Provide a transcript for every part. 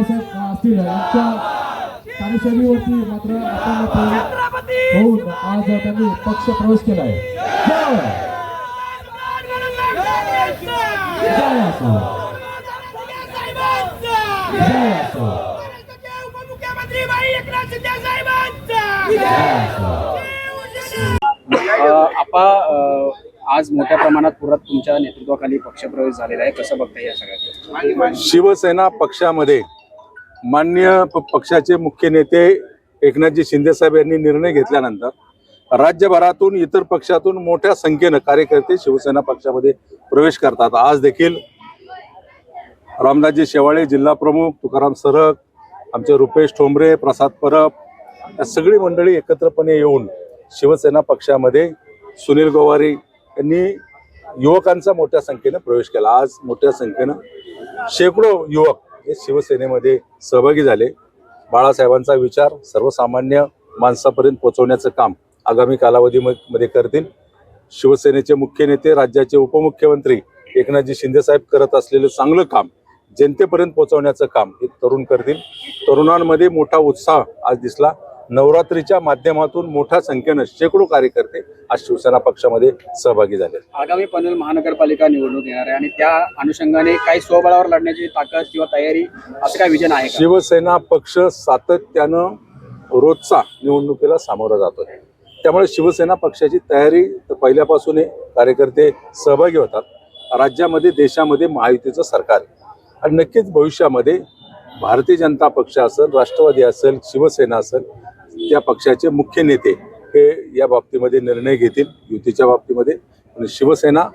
बाळासाहेब असतील. यांच्या कार्यशैलीवरती मात्र आपण होऊन आज त्यांनी पक्ष प्रवेश केला आहे. जय जय असो जय असो उपमुख्यमंत्री बाई एकनाथ शिंदे साहेबांचा जय असो अ, आपा आज मोठ्या प्रमाणात पुरात तुमच्या नेतृत्वाखाली पक्षप्रवेश झालेला आहे. कसं बघता या सगळ्या गोष्टी? शिवसेना पक्षामध्ये मान्य प- पक्षाचे मुख्य नेते एकनाथजी शिंदेसाहेब यांनी निर्णय घेतल्यानंतर राज्यभरातून इतर पक्षातून मोठ्या संख्येनं कार्यकर्ते शिवसेना पक्षामध्ये प्रवेश करतात. आज देखील रामदासजी शेवाळे जिल्हा प्रमुख तुकाराम सरक आमचे रुपेश ठोंबरे प्रसाद परब या सगळी मंडळी एकत्रपणे येऊन शिवसेना पक्षामध्ये सुनील गोवारी यांनी युवकांचा मोठ्या संख्येनं प्रवेश केला. आज मोठ्या संख्येनं शेकडो युवक हे शिवसेनेमध्ये सहभागी झाले. बाळासाहेबांचा विचार सर्वसामान्य माणसापर्यंत पोहोचवण्याचं काम आगामी कालावधीमध्ये करतील. शिवसेनेचे मुख्य नेते राज्याचे उपमुख्यमंत्री एकनाथजी शिंदेसाहेब करत असलेलं चांगलं काम जनतेपर्यंत पोहोचवण्याचं काम हे तरुण करतील. तरुणांमध्ये मोठा उत्साह आज दिसला. नवरात्रीच्या माध्यमातून मोठ्या संख्येनं शेकडो कार्यकर्ते आज शिवसेना पक्षामध्ये सहभागी झाले. आगामी पनवेल महानगरपालिका निवडणूक येणार आहे आणि त्या अनुषंगाने काही स्वबळावर लढण्याची ताकद किंवा तयारी असं काय विजन आहे शिवसेना पक्ष सातत्यानं रोजचा निवडणुकीला सामोरं जातोय. त्यामुळे शिवसेना पक्षाची तयारी तर पहिल्यापासून. कार्यकर्ते सहभागी होतात. राज्यामध्ये देशामध्ये महायुतीचं सरकार आणि नक्कीच भविष्यामध्ये भारतीय जनता पक्ष असेल राष्ट्रवादी असेल शिवसेना असेल त्या पक्षाचे मुख्य नेते हे या बाबतीमध्ये निर्णय घेतील युतीच्या बाबतीमध्ये. आणि शिवसेना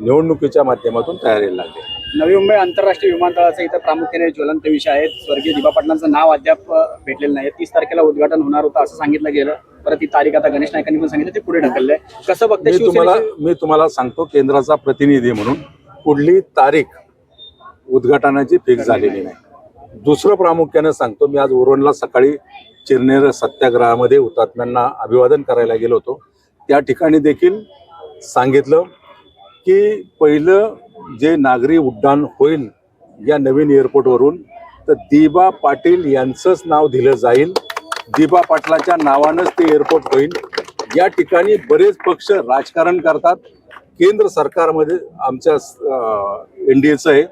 निवडणुकीच्या माध्यमातून तयारीला लागेल. नवी मुंबई आंतरराष्ट्रीय विमानतळाचा इथं प्रामुख्याने ज्वलंत विषय आहे स्वर्गीय दिबा पाटलांचं नाव अद्याप भेटलेलं नाही. तीस तारखेला उद्घाटन होणार होतं असं सांगितलं गेलं. परत ती तारीख आता गणेश नायकांनी पण सांगितलं ते पुढे ढकललंय. कसं बघते मी तुम्हाला मी तुम्हाला सांगतो केंद्राचा प्रतिनिधी म्हणून पुढली तारीख उद्घाटनाची फिक्स झालेली नाही. दुसरं प्रामुख्यानं सांगतो मी आज उरणला सकाळी चिरनेर सत्याग्रहामध्ये हुतात्म्यांना अभिवादन करायला गेलो होतो. त्या ठिकाणी देखील सांगितलं की पहिलं जे नागरी उड्डाण होईल या नवीन एअरपोर्टवरून तर दिबा पाटील यांचंच नाव दिलं जाईल. दिबा पाटलाच्या नावानंच ते एअरपोर्ट होईल. या ठिकाणी बरेच पक्ष राजकारण करतात. केंद्र सरकारमध्ये आमच्या एन डी एचं आहे.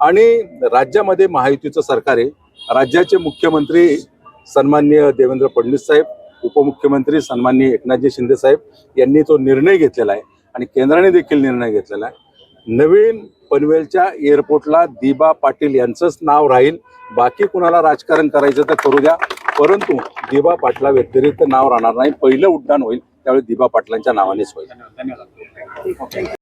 आणि राज्यामध्ये महायुतीचं सरकार आहे. राज्याचे मुख्यमंत्री सन्माननीय देवेंद्र फडणवीस साहेब उपमुख्यमंत्री सन्मान्य एकनाथजी शिंदे साहेब यांनी तो निर्णय घेतलेला आहे आणि केंद्राने देखील निर्णय घेतलेला आहे. नवीन पनवेलच्या एअरपोर्टला दिबा पाटील यांचंच नाव राहील. बाकी कुणाला राजकारण करायचं तर करू द्या. परंतु दिबा पाटला व्यतिरिक्त नाव राहणार नाही. पहिलं उड्डाण होईल त्यावेळी दिबा पाटलांच्या नावानेच होईल. धन्यवाद.